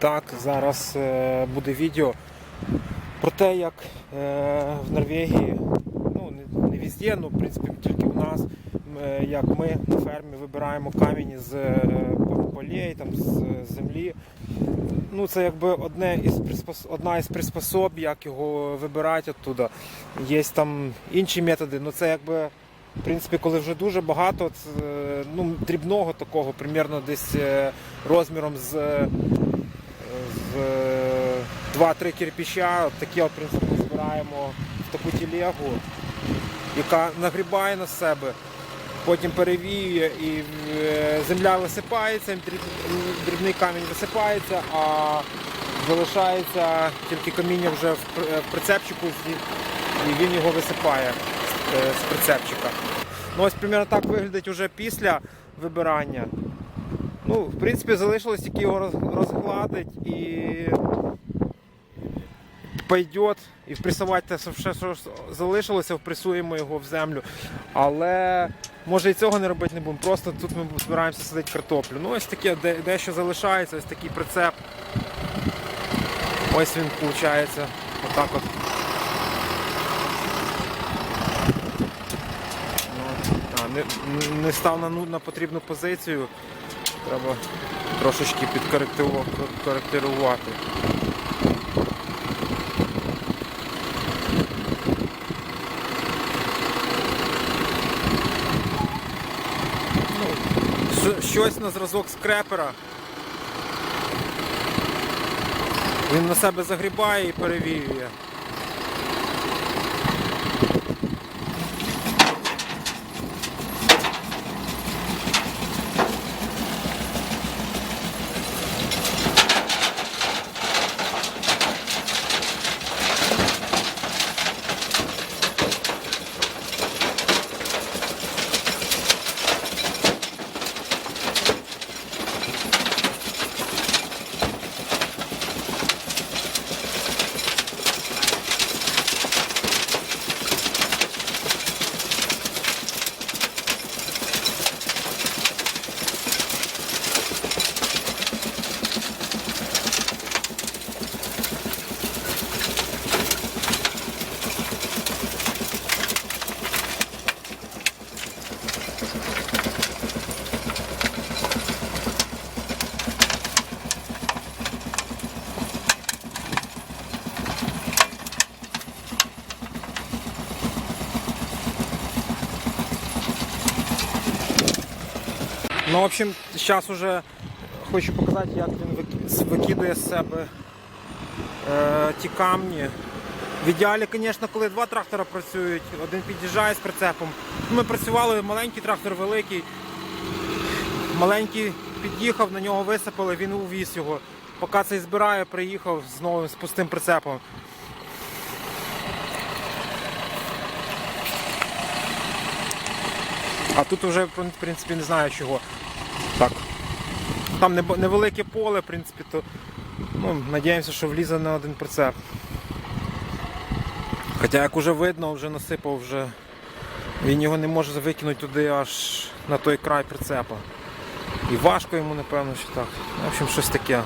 Так, зараз е, буде відео про те, як е, в Норвегії, ну не, везде, але в принципі тільки у нас, е, як ми на фермі вибираємо камінь з полей, там, з землі. Ну, це якби одне із приспос... одна із приспособ, як його вибирати оттуда. Є там інші методи, але це якби. В принципі, коли вже дуже багато, ну, дрібного такого, примерно десь розміром з, з е, 2-3 кирпича, от такі от, принципі, збираємо в таку телегу, яка нагрібає на себе, потім перевіює і е, земля висипається, дрібний камінь висипається, а залишається тільки каміння вже в прицепчику, і він його висипає з- е, прицепчика. Ну ось примерно так виглядить уже після вибирання. Ну, в принципі, залишилось тільки його роз- розгладить і пойдет і впресувати те, що залишилося, впресуємо його в землю. Але може і цього не робити не будемо. Просто тут ми збираємося садити картоплю. Ну, ось таке, дещо залишається, ось такий прицеп. Ось він виходить. Отак от. Ну, не, став на, на потрібну позицію. Треба трошечки підкоректувати. Щ- Щось на зразок скрепера. Він на себе загрібає і перевіює. Ну, в общем, зараз уже хочу показати, як він викидує з себе е, ті камні. В ідеалі, звісно, коли два трактора працюють, один під'їжджає з прицепом. Ми працювали, маленький трактор великий. Маленький під'їхав, на нього висипали, він увіз його. Поки цей збирає, приїхав з новим з пустим прицепом. А тут вже, в принципі, не знаю чого. Так. Там невелике поле, в принципі, то ну, надіємося, що влізе на один прицеп. Хоча, як вже видно, вже насипав, вже він його не може викинути туди аж на той край прицепа. І важко йому, напевно, що так. В общем, щось таке.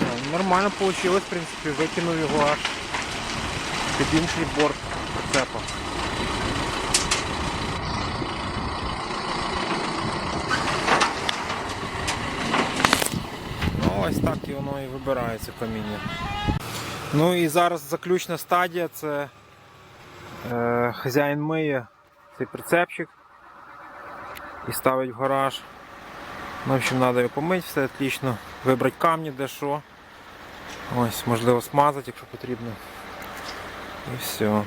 Ну, Нормально вийшло, в принципі, викинув його аж під інший борт прицепа. Ну, ось так і воно і вибирається каміння. Ну і зараз заключна стадія це е, хазяїн миє цей прицепчик і ставить в гараж. Ну, в общем, треба його помити, все отлично, вибрати камні, де що. Ось, можливо, смазати, якщо потрібно. І все.